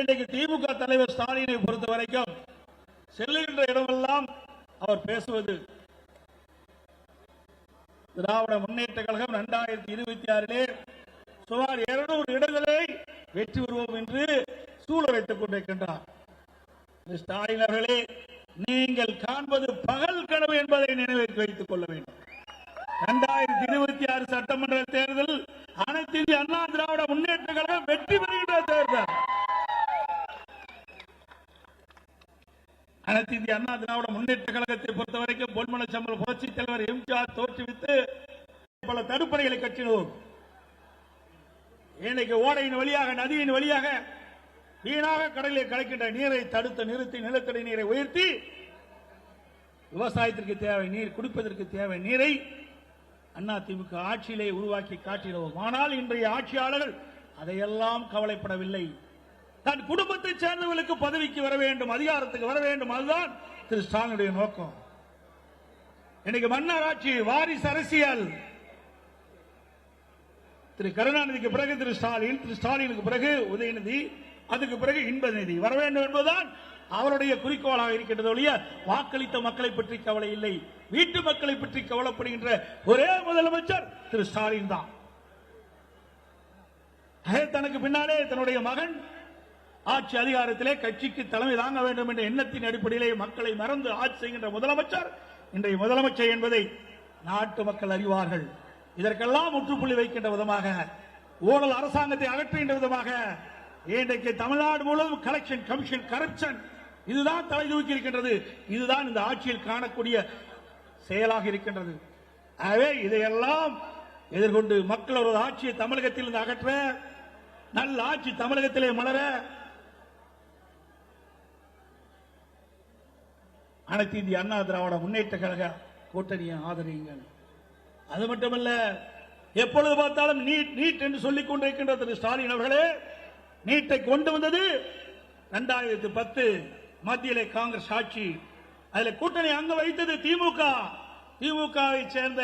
இன்றைக்கு திமுக தலைவர் ஸ்டாலினை பொறுத்த வரைக்கும் செல்லுகின்ற இடமெல்லாம் அவர் பேசுவது. திராவிட முன்னேற்ற கழகம் இரண்டாயிரத்தி இருபத்தி ஆறிலே சுமார் இருநூறு இடங்களை வெற்றி பெறுவோம் என்று சூழலைத்துக் கொண்டிருக்கின்றார். ஸ்டாலின் அவர்களே நீங்கள் காண்பது பகல் கனவு என்பதை நினைவில் வைத்துக் கொள்ள வேண்டும். இரண்டாயிரத்தி இருபத்தி ஆறு சட்டமன்ற தேர்தல் அனைத்து இந்திய அண்ணா திராவிட முன்னேற்ற கழகம் வெற்றி பெறுகின்ற தேர்தல் அனைத்து இந்திய அண்ணா திராவிட முன்னேற்ற கழகத்தை பொறுத்தவரைக்கும் பொன்மன சம்பள புரட்சி தலைவர் எம்ஜிஆர் தோற்றுவித்து பல தடுப்பணைகளை கட்டினோம். இன்னைக்கு ஓடையின் வழியாக நதியின் வழியாக வீணாக கடலில் கலக்கின்ற நீரை தடுத்து நிறுத்தி நிலத்தடி நீரை உயர்த்தி விவசாயத்திற்கு தேவை நீர் குடிப்பதற்கு தேவை நீரை அதிமுக ஆட்சியிலே உருவாக்கி காட்டினோம். ஆனால் இன்றைய ஆட்சியாளர்கள் அதையெல்லாம் கவலைப்படவில்லை. தன் குடும்பத்தை சேர்ந்தவர்களுக்கு பதவிக்கு வர வேண்டும் அதிகாரத்துக்கு வர வேண்டும். அதுதான் திரு ஸ்டாலினுடைய நோக்கம். இன்னைக்கு மன்னர் ஆட்சி வாரிசு அரசியல். திரு கருணாநிதிக்கு பிறகு திரு ஸ்டாலின் திரு ஸ்டாலினுக்கு பிறகு உதயநிதி அதுக்கு பிறகு இன்பநிதி. வர வேண்டும் என்பதுதான் அவருடைய குறிக்கோளாக இருக்கின்றது ஒழிய வாக்களித்த மக்களை பற்றி கவலை இல்லை. வீட்டு மக்களை பற்றி கவலைப்படுகின்ற ஒரே முதலமைச்சர் திரு ஸ்டாலின் தான். தனக்கு பின்னாலே தன்னுடைய மகன் ஆட்சி அதிகாரத்திலே கட்சிக்கு தலைமை தாங்க வேண்டும் என்ற எண்ணத்தின் அடிப்படையிலே மக்களை மறந்து ஆட்சி செய்கின்ற முதலமைச்சர் இன்றைய முதலமைச்சர் என்பதை நாட்டு மக்கள் அறிவார்கள். இதற்கெல்லாம் முற்றுப்புள்ளி வைக்கின்ற விதமாக ஊழல் அரசாங்கத்தை அகற்றுகின்ற விதமாக இன்றைக்கு தமிழ்நாடு முழுவதும் கலெக்ஷன் கமிஷன் கரப்ஷன் இதுதான் தலை தூக்கி இருக்கின்றது. இதுதான் இந்த ஆட்சியில் காணக்கூடிய செயலாக இருக்கின்றது. ஆகவே இதையெல்லாம் எதிர்கொண்டு மக்கள் ஒரு ஆட்சியை தமிழகத்தில் இருந்து அகற்ற நல்ல ஆட்சி தமிழகத்திலே மலர அனைத்து இந்திய அண்ணா திராவிட முன்னேற்ற கழக கூட்டணியை ஆதரியுங்கள். அது மட்டுமல்ல எப்பொழுது பார்த்தாலும் நீட் நீட் என்று சொல்லிக் கொண்டிருக்கின்ற திரு ஸ்டாலின் அவர்களே நீட்டை கொண்டு வந்தது இரண்டாயிரத்தி பத்து மத்தியிலே காங்கிரஸ் ஆட்சி. அதில் கூட்டணி அங்க வைத்தது திமுக. திமுகவை சேர்ந்த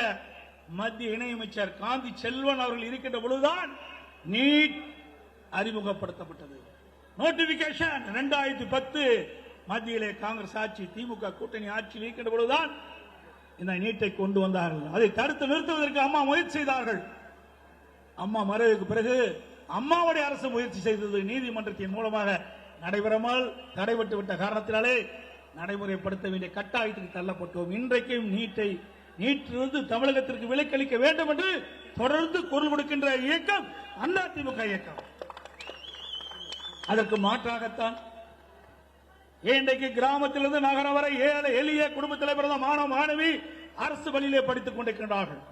மத்திய இணையமைச்சர் காந்தி செல்வன் அவர்கள் இருக்கின்ற பொழுதுதான் நீட் அறிமுகப்படுத்தப்பட்டது. நோட்டிபிகேஷன் இரண்டாயிரத்தி பத்து மத்தியிலே காங்கிரஸ் ஆட்சி திமுக கூட்டணி ஆட்சி இருக்கின்ற பொழுதுதான் இந்த நீட்டை கொண்டு வந்தார்கள். அதை தடுத்து நிறுத்துவதற்கு அம்மா முயற்சி செய்தார்கள். அம்மா மறைவுக்கு பிறகு அம்மாவுடைய அரசு முயற்சி செய்தது நீதிமன்றத்தின் மூலமாக நடைபெறாமல் தடைபட்டு விட்ட காரணத்தினாலே நடைமுறைப்படுத்த வேண்டிய கட்டாயத்துக்கு தள்ளப்பட்டோம். இன்றைக்கும் நீட்டை நீட்டிலிருந்து தமிழகத்திற்கு விலக்களிக்க வேண்டும் என்று தொடர்ந்து குரல் கொடுக்கின்ற இயக்கம் அதிமுக இயக்கம். அதற்கு மாற்றாகத்தான் இன்றைக்கு கிராமத்திலிருந்து நகரம் வரை ஏழை எளிய குடும்பத்தில் பிறந்த மாணவ மாணவி அரசு பள்ளியிலே படித்துக் கொண்டிருக்கின்றார்கள்.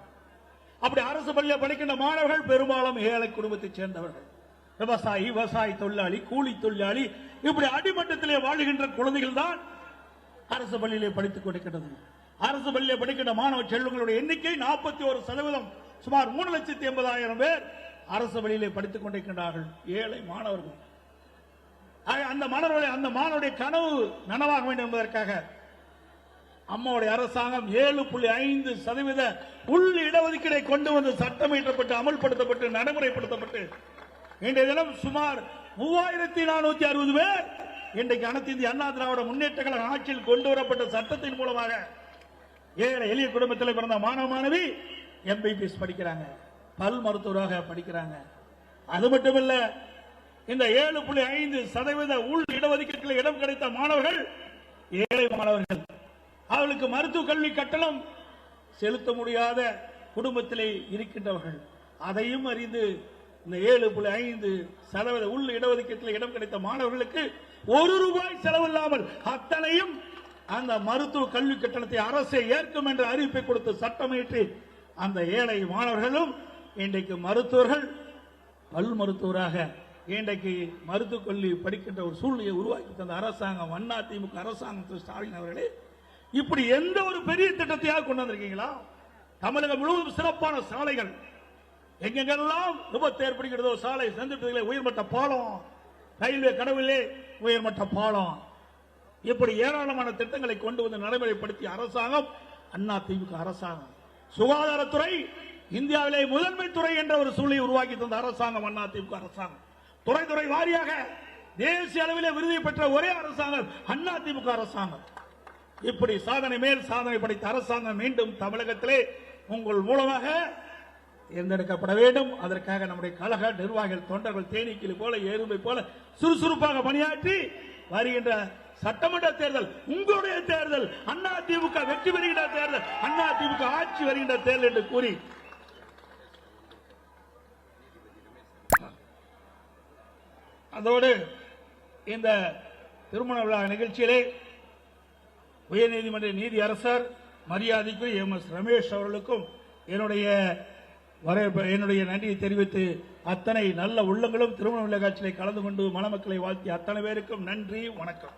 அப்படி அரசு பள்ளியில் படிக்கின்ற மாணவர்கள் பெரும்பாலும் ஏழை குடும்பத்தைச் சேர்ந்தவர்கள். விவசாயி விவசாய தொழிலாளி கூலி தொழிலாளி இப்படி அடிமட்டத்திலே வாழ்கின்ற குழந்தைகள் தான் அரசு பள்ளியிலே படித்துக் கொண்டிருக்கிறது அரசு பள்ளியிலே படிக்கின்ற மாணவ செல்வங்களுடைய எண்ணிக்கை நாற்பத்தி ஒரு சதவீதம் சுமார் மூணு லட்சத்தி எண்பதாயிரம் பேர் அரசு பள்ளியிலே படித்துக் கொண்டிருக்கின்றார்கள். ஏழை மாணவர்கள். அந்த மாணவர்களை அந்த மாணவருடைய கனவு நனவாக வேண்டும் என்பதற்காக. அம்மாவுடைய அரசாங்கம் ஏழு புள்ளி ஐந்து சதவீத உள் இடஒதுக்கீடை கொண்டு வந்து சட்டம் இயற்றப்பட்டு அமல்படுத்தப்பட்டு நடைமுறைப்படுத்தப்பட்டு இன்றைய தினம் சுமார் மூவாயிரத்தி நானூத்தி அறுபது பேர் இன்றைக்கு அனைத்து இந்திய அண்ணா திராவிட முன்னேற்ற கழக ஆட்சியில் கொண்டு வரப்பட்ட சட்டத்தின் மூலமாக ஏழை எளிய குடும்பத்தில் பிறந்த மாணவ மாணவி எம்பிபிஎஸ் படிக்கிறாங்க. பல் மருத்துவராக படிக்கிறாங்க. அது மட்டுமல்ல இந்த ஏழு புள்ளி ஐந்து சதவீத உள் இடஒதுக்கீட்டில் இடம் கிடைத்த மாணவர்கள் ஏழை மாணவர்கள். அவர்களுக்கு மருத்துவ கல்வி கட்டணம் செலுத்த முடியாத குடும்பத்திலே இருக்கின்றவர்கள். அதையும் அறிந்து இந்த ஏழு புள்ளி ஐந்து சதவீத உள் இடஒதுக்கீட்டில் இடம் கிடைத்த மாணவர்களுக்கு ஒரு ரூபாய் செலவில்லாமல் அத்தனையும் அந்த மருத்துவ கல்வி கட்டணத்தை அரசே ஏற்கும் என்ற அறிவிப்பை கொடுத்து சட்டமியற்றி அந்த ஏழை மாணவர்களும் இன்றைக்கு மருத்துவர்கள் பல் மருத்துவராக இன்றைக்கு மருத்துவக்கல்லி படிக்கின்ற ஒரு சூழ்நிலையை உருவாக்கி தந்த அரசாங்கம் அண்ணா திமுக அரசாங்கம் திரு ஸ்டாலின் அவர்களே இப்படி எந்த ஒரு பெரிய திட்டத்தையாக கொண்டு வந்திருக்கீங்களா? தமிழகம் முழுவதும் சிறப்பான சாலைகள். எங்கெங்கெல்லாம் விபத்து ஏற்படுகிறதோ சாலை சந்திப்புகளே உயர்மட்ட பாலம் ரயில்வே கடவுளே உயர்மட்ட பாலம். இப்படி ஏராளமான திட்டங்களை கொண்டு வந்து நடைமுறைப்படுத்திய அரசாங்கம் அண்ணா திமுக அரசாங்கம். சுகாதாரத்துறை இந்தியாவிலே முதன்மை துறை என்ற ஒரு சூழலை உருவாக்கி தந்த அரசாங்கம் அண்ணா திமுக அரசாங்கம். துறை துறை வாரியாக தேசிய அளவிலே விருதை பெற்ற ஒரே அரசாங்கம் அண்ணா திமுக அரசாங்கம். இப்படி சாதனை மேல் சாதனை படைத்த அரசாங்கம் மீண்டும் தமிழகத்திலே உங்கள் மூலமாக தேர்ந்தெடுக்கப்பட வேண்டும். அதற்காக நம்முடைய கழக நிர்வாகிகள் தொண்டர்கள் தேனீக்கில் போல எறும்பை போல சுறுசுறுப்பாக பணியாற்றி வருகின்ற சட்டமன்ற தேர்தல் உங்களுடைய தேர்தல் அண்ணா திமுக வெற்றி பெறுகின்ற தேர்தல் அண்ணா திமுக ஆட்சி வருகின்ற தேர்தல் என்று கூறி அதோடு இந்த திருமண விழா நிகழ்ச்சியிலே உயர்நீதிமன்ற நீதி அரசர் மரியாதைக்குரிய எம் எஸ் ரமேஷ் அவர்களுக்கும் என்னுடைய வரவேற்பு என்னுடைய நன்றியை தெரிவித்து அத்தனை நல்ல உள்ளங்களும் திருமண விழா காட்சியிலே கலந்து கொண்டு மணமக்களை வாழ்த்திய அத்தனை பேருக்கும் நன்றி வணக்கம்.